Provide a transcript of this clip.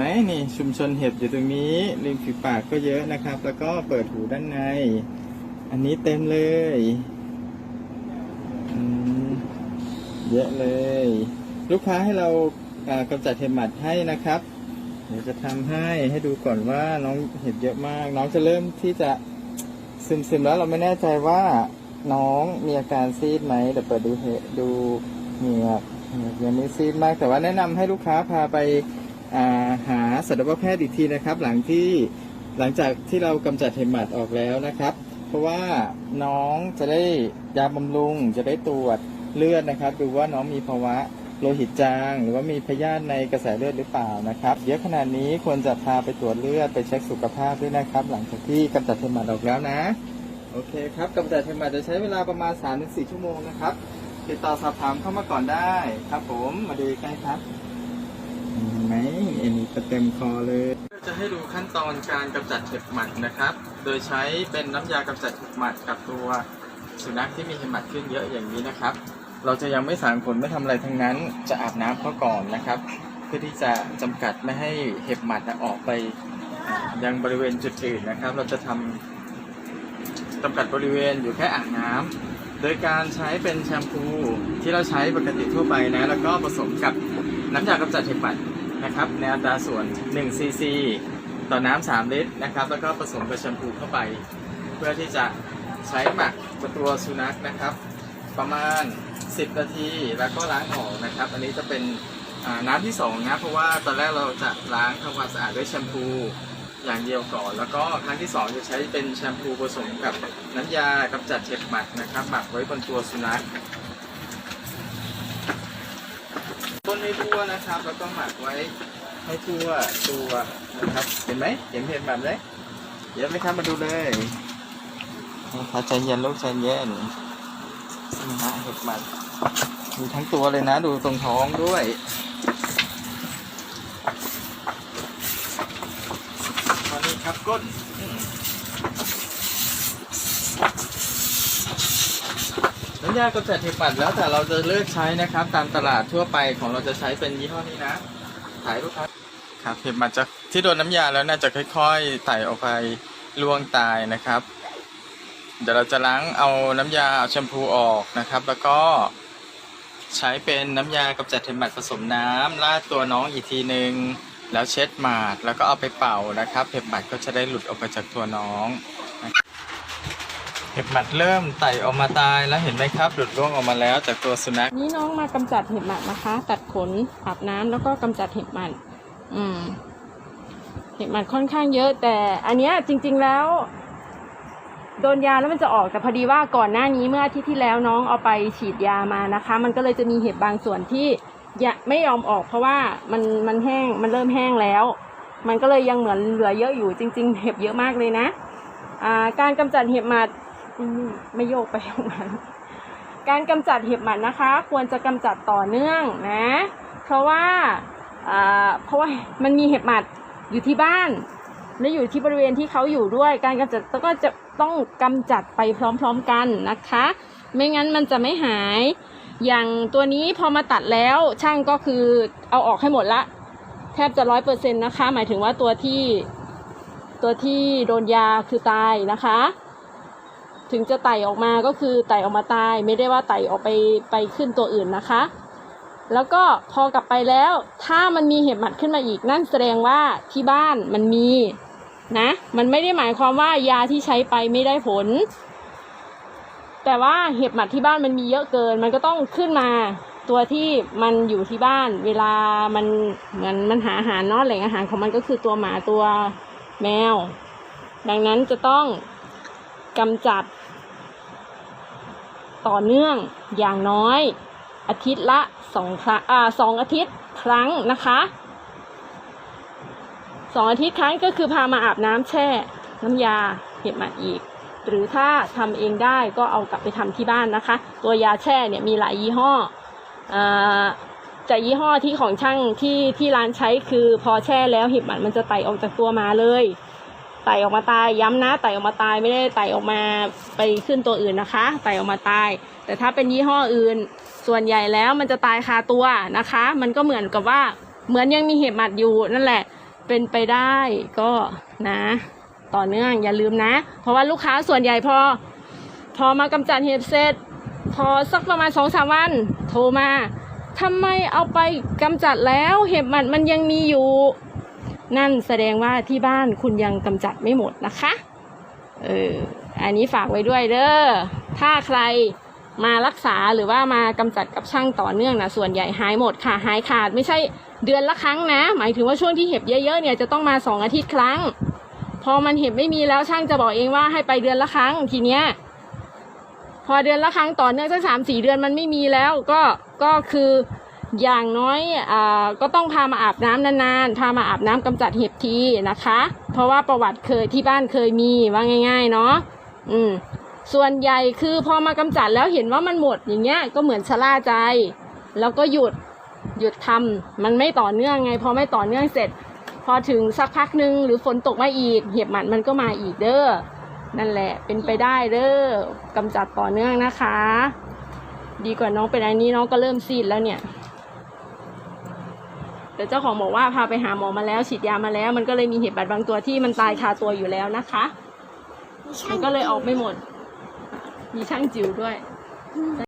ไหมนี่ชุมชนเห็บอยู่ตรงนี้ริมฝีปากก็เยอะนะครับ แล้วก็เปิดหูด้านใน อันนี้เต็มเลยเยอะเลย ลูกค้าให้เรากำจัดเห็บหมัดให้นะครับ เดี๋ยวจะทำให้ให้ดูก่อนว่าน้องเห็บเยอะมาก น้องจะเริ่มที่จะซึมๆแล้วเราไม่แน่ใจว่าน้องมีอาการซีดไหมเดี๋ยวเปิดดูเหดูเหงือกเหงือกยังไม่ซีดมากแต่ว่าแนะนำให้ลูกค้าพาไป หาสัตวแพทย์อีกทีนะครับ หลังที่หลังจากที่เรากำจัดเห็บหมัดออกแล้วนะครับ เพราะว่าน้องจะได้ยาบำรุง จะได้ตรวจเลือดนะครับ ดูว่าน้องมีภาวะโลหิตจาง หรือว่ามีพยาธิในกระแสเลือดหรือเปล่านะครับเยอะขนาดนี้ควรจะพาไปตรวจเลือดไปเช็คสุขภาพด้วยนะครับ หลังจากที่กำจัดเห็บหมัดออกแล้วนะโอเคครับกำจัดเห็บหมัดจะใช้เวลาประมาณ3-4ชั่วโมงนะครับติดต่อสอบถามเข้ามาก่อนได้ครับผมมาดูใกล้ครับ ไหมอ็นก็เต็มคอเลย จะให้ดูขั้นตอนการกำจัดเห็บหมัดนะครับ โดยใช้เป็นน้ำยากำจัดเห็บหมัดกับตัวสุนัขที่มีเห็บหมัดขึ้นเยอะอย่างนี้นะครับ เราจะยังไม่สางขนไม่ทำอะไรทั้งนั้น จะอาบน้ำเขาก่อนนะครับ เพื่อที่จะจำกัดไม่ให้เห็บหมัดออกไปยังบริเวณจุดอื่นนะครับ เราจะทำจำกัดบริเวณอยู่แค่อ่างน้ำโดยการใช้เป็นแชมพูที่เราใช้ปกติทั่วไปนะ แล้วก็ผสมกับน้ำยากำจัดเห็บหมัด นะครับในอัตราส่วน1ซีซีต่อน้ำ3ลิตรนะครับ แล้วก็ผสมกับแชมพูเข้าไป เพื่อที่จะใช้หมักกับตัวสุนัขนะครับ ประมาณ 10 นาทีแล้วก็ล้างออกนะครับ อันนี้จะเป็นน้ำที่สองนะเพราะว่าตอนแรกเราจะล้างทำความสะอาดด้วยแชมพูอย่างเดียวก่อน แล้วก็ครั้งที่สองจะใช้เป็นแชมพูผสมกับน้ำยากำจัดเห็บหมัดนะครับหมักไว้บนตัวสุนัข ต้นให้ทั่วนะครับ แล้วก็หมักไว้ให้ทั่วตัวนะครับ เห็นไหมเห็นเห็บหมัดไหมเดี๋ยวไม่ครับมาดูเลยนะครับใจเย็นลูกใจเย็นนี่ฮะเห็บหมัดมีทั้งตัวเลยนะ ดูตรงท้องด้วยมานี่ครับก้นอืม น้ำยากำจัดเห็บปัดแล้วแต่เราจะเลือกใช้นะครับ ตามตลาดทั่วไปของเราจะใช้เป็นยี่ห้อนี้นะถ่ายลูกค้าครับเห็บหมัดจะที่โดนน้ำยาแล้วน่าจะค่อยๆไต่ออกไปล่วงตายนะครับ เดี๋ยวเราจะล้างเอาน้ำยาเอาแชมพูออกนะครับ แล้วก็ใช้เป็นน้ำยากำจัดเห็บหมัดผสมน้ำราดตัวน้องอีกทีหนึ่งแล้วเช็ดหมาดแล้วก็เอาไปเป่านะครับ เห็บหมัดก็จะได้หลุดออกไปจากตัวน้องนะครับ เห็บหมัดเริ่มไต่ออกมาตายแล้วเห็นไหมครับ หลุดร่วงออกมาแล้วจากตัวสุนัขนี่น้องมากำจัดเห็บหมัดนะคะ ตัดขนอาบน้ำแล้วก็กำจัดเห็บหมัดอืมเห็บหมัดค่อนข้างเยอะแต่อันเนี้ยจริง ๆแล้วโดนยาแล้วมันจะออกแต่พอดีว่าก่อนหน้านี้เมื่ออาทิตย์ที่แล้วน้องเอาไปฉีดยามานะคะ มันก็เลยจะมีเห็บบางส่วนที่ยไม่ยอมออกเพราะว่ามันมันแห้งมันเริ่มแห้งแล้ว มันก็เลยยังเหมือนเหลือเยอะอยู่จริง ๆ เห็บเยอะมากเลยนะ การกำจัดเห็บหมัด อืมไม่โยกไปตรงนั้นการกำจัดเห็บหมัดนะคะ ควรจะกำจัดต่อเนื่องนะ เพราะว่าอ่าเพราะว่ามันมีเห็บหมัดอยู่ที่บ้านและอยู่ที่บริเวณที่เขาอยู่ด้วย การกำจัดก็จะต้องกำจัดไปพร้อมๆกันนะคะ ไม่งั้นมันจะไม่หาย อย่างตัวนี้พอมาตัดแล้วช่างก็คือเอาออกให้หมดละ แทบจะร้อยเปอร์เซ็นต์นะคะ หมายถึงว่าตัวที่ตัวที่โดนยาคือตายนะคะ ถึงจะไต่ออกมาก็คือไต่ออกมาตายไม่ได้ว่าไต่ออกไปไปขึ้นตัวอื่นนะคะ แล้วก็พอกลับไปแล้ว ถ้ามันมีเห็บหมัดขึ้นมาอีกนั่นแสดงว่าที่บ้านมันมีนะมันไม่ได้หมายความว่ายาที่ใช้ไปไม่ได้ผล แต่ว่าเห็บหมัดที่บ้านมันมีเยอะเกิน มันก็ต้องขึ้นมาตัวที่มันอยู่ที่บ้าน เวลามันเหมือนมันหาอาหารเนาะแหล่งอาหารของมันก็คือตัวหมาตัวแมว ดังนั้นจะต้องกำจัด ต่อเนื่องอย่างน้อย อาทิตย์ละสองครั้งอ่าสองอาทิตย์ครั้งนะคะสองอาทิตย์ครั้งก็คือพามาอาบน้ำแช่ น้ำยาเห็บหมัดอีก หรือถ้าทำเองได้ก็เอากลับไปทำที่บ้านนะคะ ตัวยาแช่เนี่ยมีหลายยี่ห้ออ่าแต่ยี่ห้อที่ของช่างที่ที่ร้านใช้คือพอแช่แล้วเห็บหมัดมันจะไต่ออกจากตัวมาเลย ไต่ออกมาตายย้ำนะไต่ออกมาตายไม่ได้ไต่ออกมาไปขึ้นตัวอื่นนะคะไต่ออกมาตาย แต่ถ้าเป็นยี่ห้ออื่น ส่วนใหญ่แล้วมันจะตายคาตัวนะคะ มันก็เหมือนกับว่าเหมือนยังมีเห็บหมัดอยู่นั่นแหละ เป็นไปได้ก็นะ ต่อเนื่องอย่าลืมนะ เพราะว่าลูกค้าส่วนใหญ่พอ พอมากำจัดเห็บเสร็จพอสักประมาณสองสามวันโทรมาทำไมเอาไปกำจัดแล้ว เห็บหมัดมันยังมีอยู่ นั่นแสดงว่าที่บ้านคุณยังกำจัดไม่หมดนะคะ เออ อันนี้ฝากไว้ด้วยเด้อ ถ้าใครมารักษาหรือว่ามากำจัดกับช่างต่อเนื่องนะส่วนใหญ่หายหมดค่ะหายขาดไม่ใช่เดือนละครั้งนะ หมายถึงว่าช่วงที่เห็บเยอะๆเนี่ยจะต้องมาสองอาทิตย์ครั้ง พอมันเห็บไม่มีแล้วช่างจะบอกเองว่าให้ไปเดือนละครั้งทีเนี้ยพอเดือนละครั้งต่อเนื่องสักสามสี่เดือนมันไม่มีแล้วก็ก็คือ อย่างน้อยอก็ต้องพามาอาบน้ำนานๆ พามาอาบน้ำกำจัดเห็บทีนะคะ เพราะว่าประวัติเคยที่บ้านเคยมีว่าง่าย ๆ เนาะอืมส่วนใหญ่คือพอมากำจัดแล้วเห็นว่ามันหมดอย่างเงี้ยก็เหมือนชะล่าใจ แล้วก็หยุดหยุดทำมันไม่ต่อเนื่องไง พอไม่ต่อเนื่องเสร็จ พอถึงสักพักหนึ่งหรือฝนตกมาอีก เห็บหมัดมันก็มาอีกเด้อนั่นแหละเป็นไปได้เด้อกำจัดต่อเนื่องนะคะ ดีกว่าน้องเป็นอันนี้น้องก็เริ่มซีดแล้วเนี่ย แต่เจ้าของบอกว่าพาไปหาหมอมาแล้ว ฉีดยามาแล้ว มันก็เลยมีเห็บบาดบางตัวที่มันตายคาตัวอยู่แล้วนะคะ มันก็เลยออกไม่หมด มีช่างจิ๋วด้วย